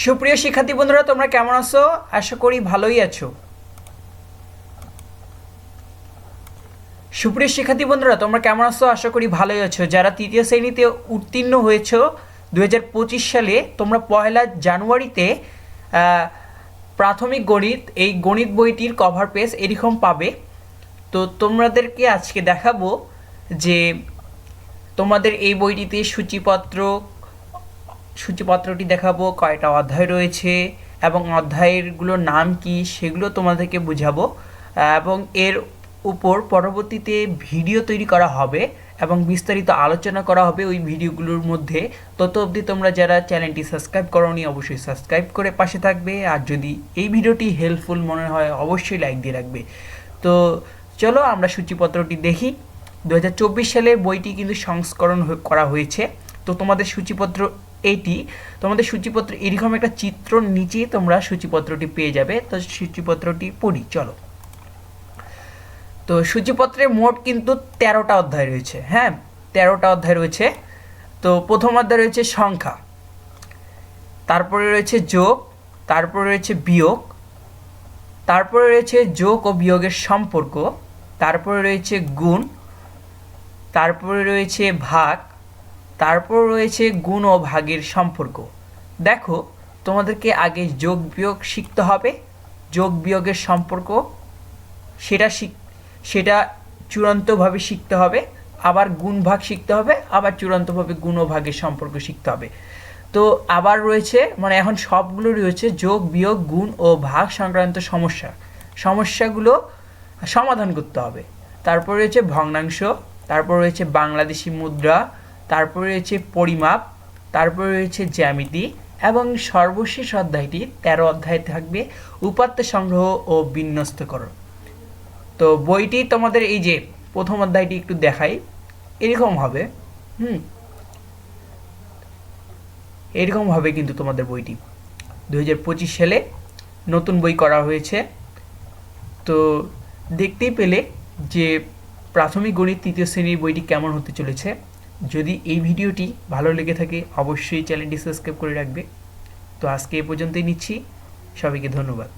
সুপ্রিয় শিক্ষার্থী বন্ধুরা, তোমরা কেমন আছো? আশা করি ভালোই আছো। সুপ্রিয় শিক্ষার্থী বন্ধুরা, তোমরা কেমন আছো? আশা করি ভালোই আছো। যারা তৃতীয় শ্রেণীতে উত্তীর্ণ হয়েছো দু হাজার পঁচিশ সালে তোমরা পয়লা জানুয়ারিতে প্রাথমিক গণিত, এই গণিত বইটির কভার পেজ এরকম পাবে। তো তোমাদেরকে আজকে দেখাবো যে তোমাদের এই বইটিতে সূচিপত্র সূচিপত্রটি দেখাবো, কয়টা অধ্যায় রয়েছে এবং অধ্যায়েরগুলোর নাম কি সেগুলো তোমাদেরকে বুঝাবো। এবং এর উপর পরবর্তীতে ভিডিও তৈরি করা হবে এবং বিস্তারিত আলোচনা করা হবে ওই ভিডিওগুলোর মধ্যে। তত অবধি তোমরা যারা চ্যানেলটি সাবস্ক্রাইব করোনি অবশ্যই সাবস্ক্রাইব করে পাশে থাকবে। আর যদি এই ভিডিওটি হেল্পফুল মনে হয় অবশ্যই লাইক দিয়ে রাখবে। তো চলো আমরা সূচিপত্রটি দেখি। দু হাজার চব্বিশ সালে বইটি কিন্তু সংস্করণ করা হয়েছে। তো তোমাদের সূচিপত্র এইটি তোমাদের সূচিপত্র, এরকম একটা চিত্র নিচে তোমরা সূচিপত্রটি পেয়ে যাবে। তো সূচিপত্রটি পড়ি, চলো। তো সূচিপত্রে মোট কিন্তু তেরোটা অধ্যায় রয়েছে হ্যাঁ? তেরোটা অধ্যায় রয়েছে। তো প্রথম অধ্যায় রয়েছে সংখ্যা, তারপরে রয়েছে যোগ, তারপরে রয়েছে বিয়োগ, তারপরে রয়েছে যোগ ও বিয়োগের সম্পর্ক, তারপরে রয়েছে গুণ, তারপরে রয়েছে ভাগ তারপর রয়েছে গুণ ও ভাগের সম্পর্ক। দেখো, তোমাদেরকে আগে যোগ বিয়োগ শিখতে হবে। যোগ বিয়োগের সম্পর্ক, সেটা শিখ, সেটা চূড়ান্তভাবে শিখতে হবে। আবার গুণ ভাগ শিখতে হবে, আবার চূড়ান্তভাবে গুণ ও ভাগের সম্পর্ক শিখতে হবে। তো আবার রয়েছে মানে এখন সবগুলো রয়েছে যোগ বিয়োগ, গুণ ও ভাগ সংক্রান্ত সমস্যা। সমস্যাগুলো সমাধান করতে হবে। তারপর রয়েছে ভগ্নাংশ, তারপর রয়েছে বাংলাদেশি মুদ্রা তারপর রয়েছে পরিমাপ, তারপর রয়েছে জ্যামিতি এবং সর্বশেষ অধ্যায়টি তেরো অধ্যায় থাকবে, উপাত্ত সংগ্রহ ও বিন্যস্তকরণ। তো বইটি তোমাদের এই যে প্রথম অধ্যায়টি একটু দেখাই, এরকম হবে, হুম? এরকম হবে কিন্তু তোমাদের বইটি। দু হাজার পঁচিশ সালে নতুন বই করা হয়েছে। তো দেখতেই পেলে যে প্রাথমিক গণিত তৃতীয় শ্রেণির বইটি কেমন হতে চলেছে। যদি এই ভিডিওটি ভালো লেগে থাকে, অবশ্যই চ্যানেলটি সাবস্ক্রাইব করে রাখবে। তো আজকে এ পর্যন্তই নিচ্ছি। সবাইকে ধন্যবাদ।